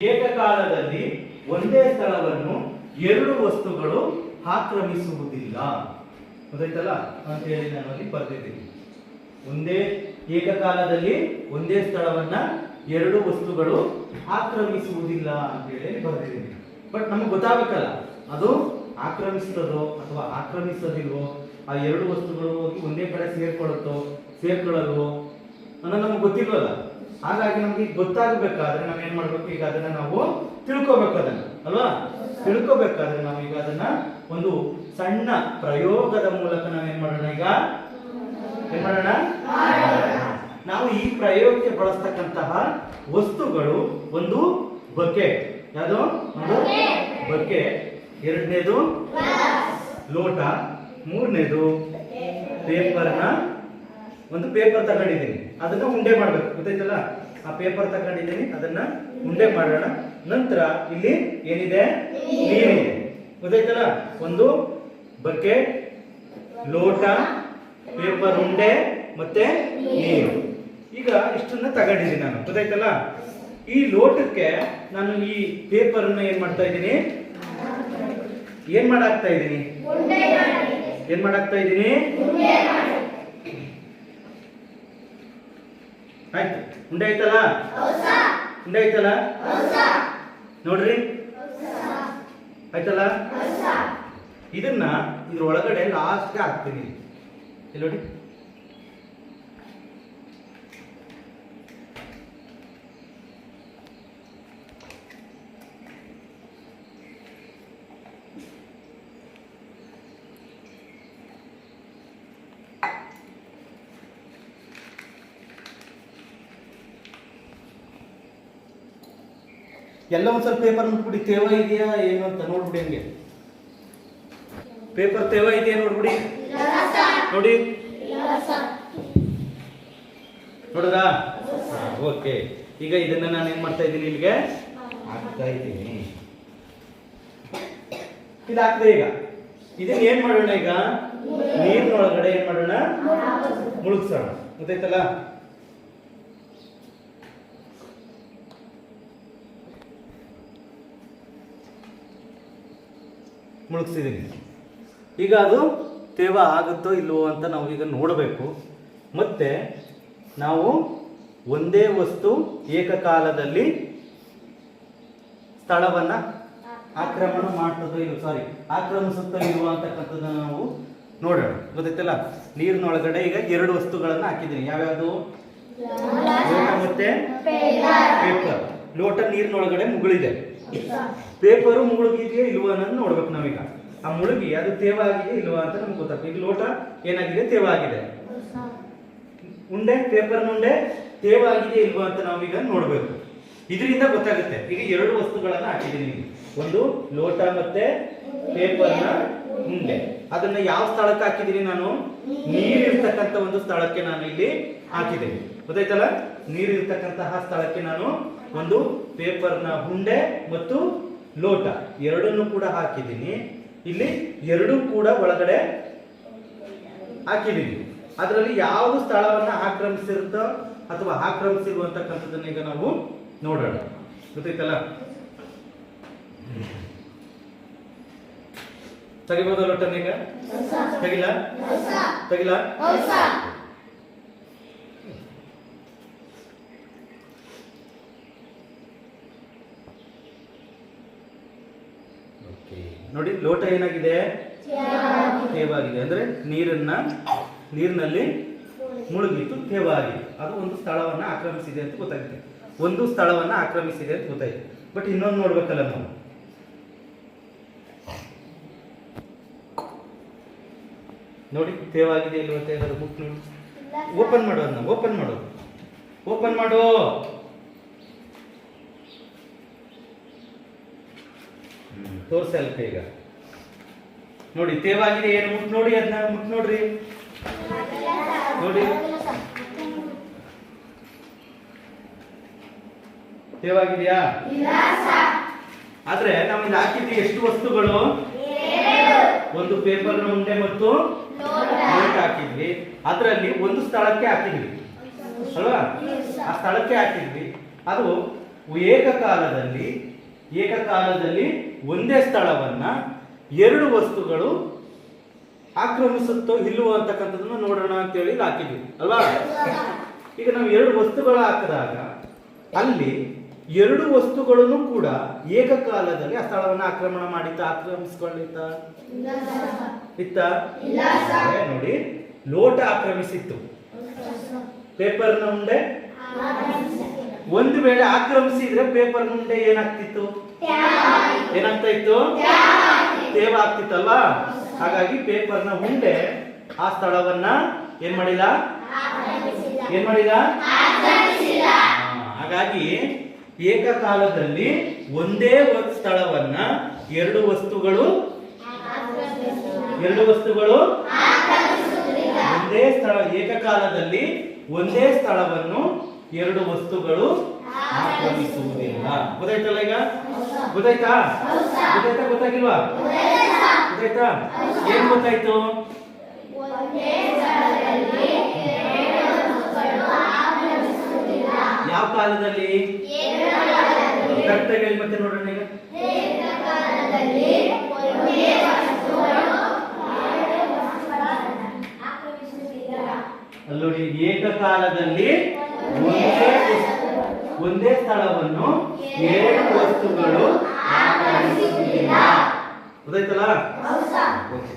ಏಕಕಾಲದಲ್ಲಿ ಒಂದೇ ಸ್ಥಳವನ್ನು ಎರಡು ವಸ್ತುಗಳು ಆಕ್ರಮಿಸುವುದಿಲ್ಲ. ಗೊತ್ತಾಯ್ತಲ್ಲ? ಅಂತ ಹೇಳಿ ನಾನು ಅಲ್ಲಿ ಬರ್ತಿದ್ದೀನಿ ಒಂದೇ ಏಕಕಾಲದಲ್ಲಿ ಒಂದೇ ಸ್ಥಳವನ್ನ ಎರಡು ವಸ್ತುಗಳು ಆಕ್ರಮಿಸುವುದಿಲ್ಲ ಅಂತ ಹೇಳಿ ಬರ್ತಿದ್ದೀನಿ ಬಟ್ ನಮಗೆ ಗೊತ್ತಾಗಬೇಕಲ್ಲ, ಅದು ಆಕ್ರಮಿಸ್ತದೋ ಅಥವಾ ಆಕ್ರಮಿಸದಿಲ್ವೋ, ಆ ಎರಡು ವಸ್ತುಗಳು ಒಂದೇ ಕಡೆ ಸೇರ್ಕೊಳ್ಳುತ್ತೋ, ಸೇರ್ಕೊಳ್ಳಲ್ವೋ ಅನ್ನೋದು ನಮ್ಗೆ ಗೊತ್ತಿಲ್ವಲ್ಲ? ಹಾಗಾಗಿ ನಮ್ಗೆ ಗೊತ್ತಾಗಬೇಕಾದ್ರೆ ನಾವು ಏನ್ ಮಾಡ್ಬೇಕು? ಈಗ ಅದನ್ನ ನಾವು ತಿಳ್ಕೊಬೇಕು ಅದನ್ನ, ಅಲ್ವಾ? ತಿಳ್ಕೋಬೇಕಾದ್ರೆ ನಾವು ಈಗ ಅದನ್ನ ಒಂದು ಸಣ್ಣ ಪ್ರಯೋಗದ ಮೂಲಕ ನಾವು ಏನ್ ಮಾಡೋಣ ಈಗ? ಏನ್ ಮಾಡೋಣ? ನಾವು ಈ ಪ್ರಯೋಗಕ್ಕೆ ಬಳಸ್ತಕ್ಕಂತಹ ವಸ್ತುಗಳು ಒಂದು ಬಕೆಟ್ ಯಾವುದು? ಒಂದು ಬಕೆಟ್ ಎರಡನೇದು ಲೋಟ. ಮೂರನೇದು ಪೇಪರ್ನ ಒಂದು ಪೇಪರ್ ತಗೊಂಡಿದ್ದೀನಿ. ಅದನ್ನ ಉಂಡೆ ಮಾಡಬೇಕು. ಗೊತ್ತಾಯ್ತಲ್ಲ? ಆ ಪೇಪರ್ ತಗೊಂಡಿದ್ದೀನಿ ಅದನ್ನ ಉಂಡೆ ಮಾಡೋಣ. ನಂತರ ಇಲ್ಲಿ ಏನಿದೆ? ನೀರಿದೆ. ಗೊತ್ತಾಯ್ತಲ್ಲ? ಒಂದು ಬಕೆಟ್ ಲೋಟ ಪೇಪರ್ ಉಂಡೆ ಮತ್ತೆ ನೀರು. ಈಗ ಇಷ್ಟನ್ನ ತಗೊಂಡಿದ್ದೀನಿ ನಾನು. ಗೊತ್ತಾಯ್ತಲ್ಲ? ಈ ಲೋಟಕ್ಕೆ ನಾನು ಈ ಪೇಪರ್ ಏನ್ ಮಾಡ್ತಾ ಇದ್ದೀನಿ? ಏನ್ ಮಾಡಾಕ್ತಾ ಇದ್ದೀನಿ? ಏನ್ ಮಾಡಾಕ್ತಾ ಇದ್ದೀನಿ? ಆಯ್ತು. ಉಂಡೆ ಆಯ್ತಲ್ಲ? ಉಂಡೆ ಆಯ್ತಲ್ಲ? ನೋಡ್ರಿ. ಆಯ್ತಲ್ಲ? ಇದನ್ನ ಇದ್ರ ಒಳಗಡೆ ಲಾಸ್ಟ್ಗೆ ಹಾಕ್ತೀನಿ. ಇಲ್ಲಿ ನೋಡಿ? ಎಲ್ಲ ಒಂದ್ಸಲ ಸ್ವಲ್ಪ ಪೇಪರ್ ಮುಟ್ಬಿಡಿ ತೇವ ಇದೆಯಾ ಏನು ಅಂತ ನೋಡ್ಬಿಡಿ ಹಂಗೆ. ಪೇಪರ್ ತೇವ ಇದೆಯಾ ನೋಡ್ಬಿಡಿ. ನೋಡಿ. ನೋಡಿದ್ರಾ ಓಕೆ ಈಗ ಇದನ್ನ ನಾನು ಏನ್ ಮಾಡ್ತಾ ಇದ್ದೀನಿ ಇಲ್ಲಿಗೆ? ಹಾಕ್ತಾ ಇದ್ದೀನಿ. ಇದು ಹಾಕ್ದೆ ಈಗ. ಇದನ್ನ ಏನ್ ಮಾಡೋಣ ಈಗ? ನೀರಿನೊಳಗಡೆ ಏನ್ ಮಾಡೋಣ? ಮುಳುಗ್ಸೋಣ. ಗೊತ್ತಾಯ್ತಲ್ಲ? ಮುಳುಗಿಸಿದ್ದೀನಿ ಈಗ ಅದು ತೇವ ಆಗುತ್ತೋ ಇಲ್ವೋ ಅಂತ ನಾವು ಈಗ ನೋಡಬೇಕು. ಮತ್ತು ನಾವು ಒಂದೇ ವಸ್ತು ಏಕಕಾಲದಲ್ಲಿ ಸ್ಥಳವನ್ನು ಆಕ್ರಮಣ ಮಾಡ್ತದೋ ಇಲ್ಲ ಸಾರಿ ಆಕ್ರಮಿಸುತ್ತೋ ಇಲ್ವೋ ಅಂತಕ್ಕಂಥದ್ದನ್ನು ನಾವು ನೋಡೋಣ. ಗೊತ್ತಾಯ್ತಲ್ಲ? ನೀರಿನೊಳಗಡೆ ಈಗ ಎರಡು ವಸ್ತುಗಳನ್ನು ಹಾಕಿದ್ದೀನಿ ಯಾವ್ಯಾವುದು? ಮತ್ತೆ ಪೇಪರ್. ಲೋಟ ನೀರಿನೊಳಗಡೆ ಮುಗುಳಿದೆ. ಪೇಪರು ಮುಳುಗಿದೆಯಾ ಇಲ್ವಾ ಅನ್ನೋದು ನೋಡ್ಬೇಕು ನಾವೀಗ. ಆ ಮುಳುಗಿ ಅದು ತೇವ ಆಗಿದೆ ಇಲ್ವಾ ಅಂತ ನಮ್ಗೆ ಗೊತ್ತಾಗ್ತದೆ. ಈಗ ಲೋಟ ಏನಾಗಿದೆ? ತೇವ ಆಗಿದೆ ಉಂಡೆ? ಪೇಪರ್ ಉಂಡೆ? ತೇವ ಆಗಿದೆ ಇಲ್ವಾ ಅಂತ ನಾವೀಗ ನೋಡ್ಬೇಕು. ಇದರಿಂದ ಗೊತ್ತಾಗುತ್ತೆ. ಈಗ ಎರಡು ವಸ್ತುಗಳನ್ನ ಹಾಕಿದ್ದೀನಿ ಒಂದು ಲೋಟ ಮತ್ತೆ ಪೇಪರ್ನ ಉಂಡೆ. ಅದನ್ನ ಯಾವ ಸ್ಥಳಕ್ಕೆ ಹಾಕಿದ್ದೀನಿ ನಾನು? ನೀರಿರ್ತಕ್ಕಂಥ ಒಂದು ಸ್ಥಳಕ್ಕೆ ನಾನು ಇಲ್ಲಿ ಹಾಕಿದ್ದೀನಿ. ಗೊತ್ತಾಯ್ತಲ್ಲ? ನೀರಿರ್ತಕ್ಕಂತಹ ಸ್ಥಳಕ್ಕೆ ನಾನು ಒಂದು ಪೇಪರ್ನ ಹುಂಡೆ ಮತ್ತು ಲೋಟ. ಎರಡನ್ನು ಕೂಡ ಹಾಕಿದ್ದೀನಿ. ಇಲ್ಲಿ ಎರಡು ಕೂಡ ಒಳಗಡೆ ಹಾಕಿದ್ದೀನಿ. ಅದರಲ್ಲಿ ಯಾವುದು ಸ್ಥಳವನ್ನ ಆಕ್ರಮಿಸಿರುತ್ತೋ ಅಥವಾ ಆಕ್ರಮಿಸಿರುವಂತಕ್ಕಂಥದ್ದನ್ನ ಈಗ ನಾವು ನೋಡೋಣ. ಗೊತ್ತಾಯ್ತಲ್ಲ? ತೆಗಿಬೋದ ಲೋಟನ ಈಗ? ತೆಗಿಲ? ತೆಗಿಲ? ನೋಡಿ ಲೋಟ ಏನಾಗಿದೆ? ತೇವಾಗಿದೆ. ಅಂದ್ರೆ ನೀರನ್ನ ನೀರಿನಲ್ಲಿ ಮುಳುಗಿತ್ತು ತೇವ ಆಗಿದೆ ಅದು ಒಂದು ಸ್ಥಳವನ್ನ ಆಕ್ರಮಿಸಿದೆ ಅಂತ ಗೊತ್ತಾಗಿದೆ ಒಂದು ಸ್ಥಳವನ್ನ ಆಕ್ರಮಿಸಿದೆ ಅಂತ ಗೊತ್ತಾಯ್ತು. ಬಟ್ ಇನ್ನೊಂದು ನೋಡ್ಬೇಕಲ್ಲ ನಾವು. ನೋಡಿ ತೇವ ಆಗಿದೆ ಅಂತ ಏನಾದ್ರು ಬುಕ್ ನೋಡಿ ಓಪನ್ ಮಾಡು ನಾವು ಓಪನ್ ಮಾಡು ಓಪನ್ ಮಾಡು. ತೋರ್ಸ ಅಲ್ಪ ಈಗ. ನೋಡಿ ತೇವಾಗಿದೆ ಏನು ಮುಟ್ ನೋಡಿ ಅದನ್ನ ಮುಟ್ ನೋಡ್ರಿ. ನೋಡಿ. ತೇವಾಗಿದೆಯಾ? ಆದ್ರೆ ನಾವು ಹಾಕಿದ್ದು ಹಾಕಿದ್ವಿ ಎಷ್ಟು ವಸ್ತುಗಳು? ಒಂದು ಪೇಪರ್ ಉಂಡೆ ಮತ್ತು ಲೋಟ ಹಾಕಿದ್ವಿ. ಅದರಲ್ಲಿ ಒಂದು ಸ್ಥಳಕ್ಕೆ ಹಾಕಿದ್ವಿ. ಅಲ್ವಾ? ಆ ಸ್ಥಳಕ್ಕೆ ಹಾಕಿದ್ವಿ. ಅದು ಏಕಕಾಲದಲ್ಲಿ ಏಕಕಾಲದಲ್ಲಿ ಒಂದೇ ಸ್ಥಳವನ್ನ ಎರಡು ವಸ್ತುಗಳು ಆಕ್ರಮಿಸುತ್ತೋ ಇಲ್ಲವೋ ಅಂತಕ್ಕಂಥದ್ದನ್ನ ನೋಡೋಣ ಅಂತೇಳಿ ಹಾಕಿದ್ವಿ. ಅಲ್ವಾ? ಈಗ ನಾವು ಎರಡು ವಸ್ತುಗಳು ಹಾಕಿದಾಗ ಅಲ್ಲಿ ಎರಡು ವಸ್ತುಗಳನ್ನು ಕೂಡ ಏಕಕಾಲದಲ್ಲಿ ಆ ಸ್ಥಳವನ್ನು ಆಕ್ರಮಣ ಮಾಡಿತ್ತ, ಆಕ್ರಮಿಸ್ಕೊಳ್ಳಿತ್ತ? ಇತ್ತ? ನೋಡಿ, ಲೋಟ ಆಕ್ರಮಿಸಿತ್ತು. ಪೇಪರ್ನ ಉಂಡೆ ಒಂದು ವೇಳೆ ಆಕ್ರಮಿಸಿದ್ರೆ ಪೇಪರ್ ಮುಂದೆ ಏನಾಗ್ತಿತ್ತು? ಏನಾಗ್ತಾ ಇತ್ತು ತೇವ ಆಗ್ತಿತ್ತಲ್ಲ? ಹಾಗಾಗಿ ಪೇಪರ್ನ ಮುಂದೆ ಆ ಸ್ಥಳವನ್ನ ಏನ್ ಮಾಡಿಲ್ಲ? ಏನ್ ಮಾಡಿಲ್ಲ? ಹಾಗಾಗಿ ಏಕಕಾಲದಲ್ಲಿ ಒಂದೇ ಒಂದು ಸ್ಥಳವನ್ನ ಎರಡು ವಸ್ತುಗಳು ಎರಡು ವಸ್ತುಗಳು ಒಂದೇ ಸ್ಥಳ ಏಕಕಾಲದಲ್ಲಿ ಒಂದೇ ಸ್ಥಳವನ್ನು ಎರಡು ವಸ್ತುಗಳು ಆಕ್ರಮಿಸುವುದಿಲ್ಲ. ಗೊತ್ತಾಯ್ತಲ್ಲ ಈಗ? ಗೊತ್ತಾಯ್ತಾ? ಗೊತ್ತಾಯ್ತಾ ಗೊತ್ತಾಗಿಲ್ವಾ? ಗೊತ್ತಾಯ್ತಾ? ಏನ್ ಗೊತ್ತಾಯ್ತು? ಯಾವ ಕಾಲದಲ್ಲಿ? ಕರ್ತವ್ಯ ಮತ್ತೆ ನೋಡೋಣ ಈಗ? ಅಲ್ಲೋಡಿ ಏಕಕಾಲದಲ್ಲಿ ಒಂದೇ ಸ್ಥಳವನ್ನು ಎರಡು ವಸ್ತುಗಳು ಆಕರ್ಷಿಸುವುದಿಲ್ಲ. ಗೊತ್ತಾಯ್ತಲ್ಲ? ಓಕೆ